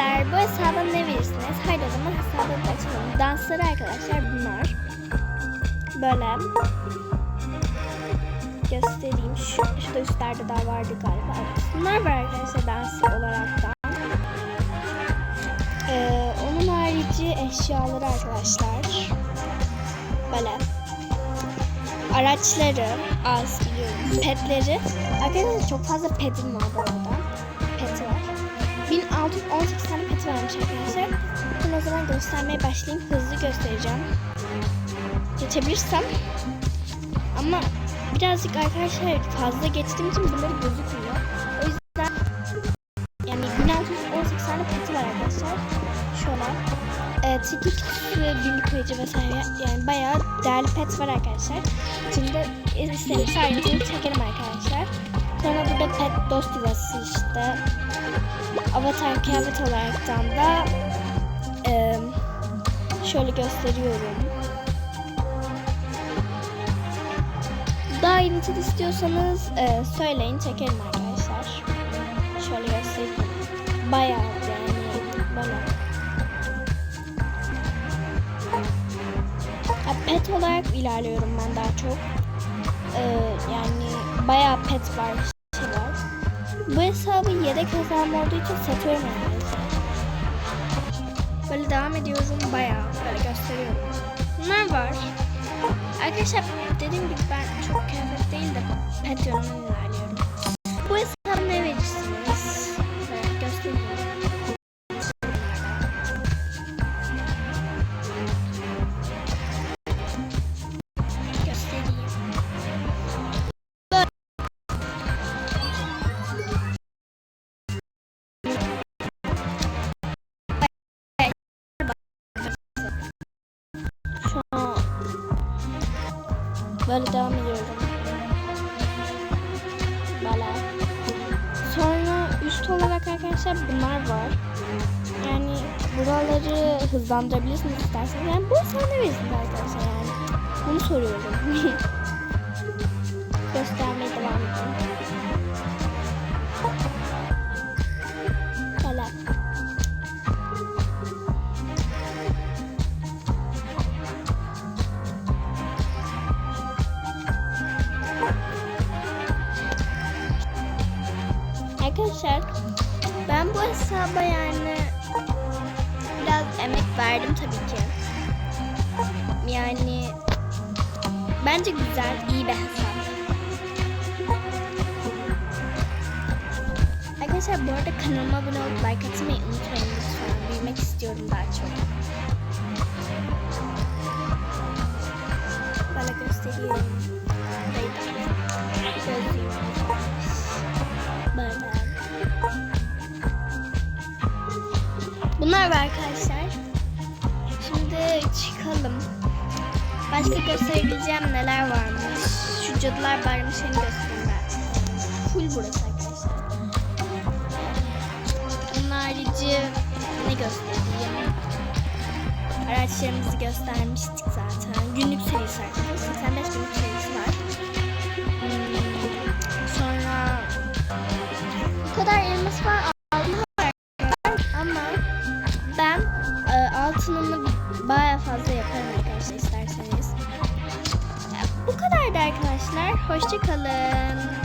Arkadaşlar bu hesaba ne verirsiniz? Haydi o zaman hesabı açalım. Dansları arkadaşlar bunlar. Böyle. Göstereyim. Şu, şurada üstlerde daha vardı galiba. Bunlar var arkadaşlar dans olarak da. Ee, onun harici eşyaları arkadaşlar. Böyle. Araçları az biliyorum. Petleri. Arkadaşlar çok fazla petim var bu arada. Peti var. 1618 tane peti varmış arkadaşlar. Ben o zaman göstermeye başlayayım. Hızlı göstereceğim. Geçebilirsem. Ama birazcık arkadaşlar fazla geçtiğim için bunları gözükmüyor. O yüzden yani 1618 tane peti var arkadaşlar. Şöyle. E, tiki kutusu, günlük kayıcı vesaire yani bayağı değerli pet var arkadaşlar. İçinde istediğiniz ayrıntılı çekerim arkadaşlar. Sonra burada pet dost yuvası işte. Avatar kıyafet olaraktan da e, şöyle gösteriyorum. Daha ayrıntılı istiyorsanız e, söyleyin çekerim arkadaşlar. Şöyle göstereyim. Bayağı yani. Ya, pet olarak ilerliyorum ben daha çok. Ee, yani bayağı pet var. Bu hesabı yedek hesabım olduğu için satıyorum arkadaşlar. Böyle devam ediyorum bayağı böyle gösteriyorum. Bunlar var. Arkadaşlar dediğim gibi ben çok kıyafet değil de pet yönünden ilerliyorum. Böyle devam ediyorum. Böyle. Sonra üst olarak arkadaşlar bunlar var. Yani buraları hızlandırabilirsiniz isterseniz. Yani bu sen ne verirsiniz arkadaşlar yani. Bunu soruyorum. Göstermeye devam edeyim. Arkadaşlar ben bu hesaba yani biraz emek verdim tabii ki. Yani bence güzel, iyi bir hesap. Arkadaşlar bu arada kanalıma abone olup like atmayı unutmayın lütfen. Büyümek istiyorum daha çok. Var arkadaşlar. Şimdi çıkalım. Başka gösterebileceğim neler varmış. Şu cadılar bayramı şeyini göstereyim ben. Full burası arkadaşlar. Onun harici ne göstereyim? Araçlarımızı göstermiştik zaten. Günlük serisi arkadaşlar. 85 günlük serisi var. Hmm, Sonra bu kadar. Altını var. Altınını baya fazla yaparım arkadaşlar isterseniz. Bu kadardı arkadaşlar. Hoşçakalın.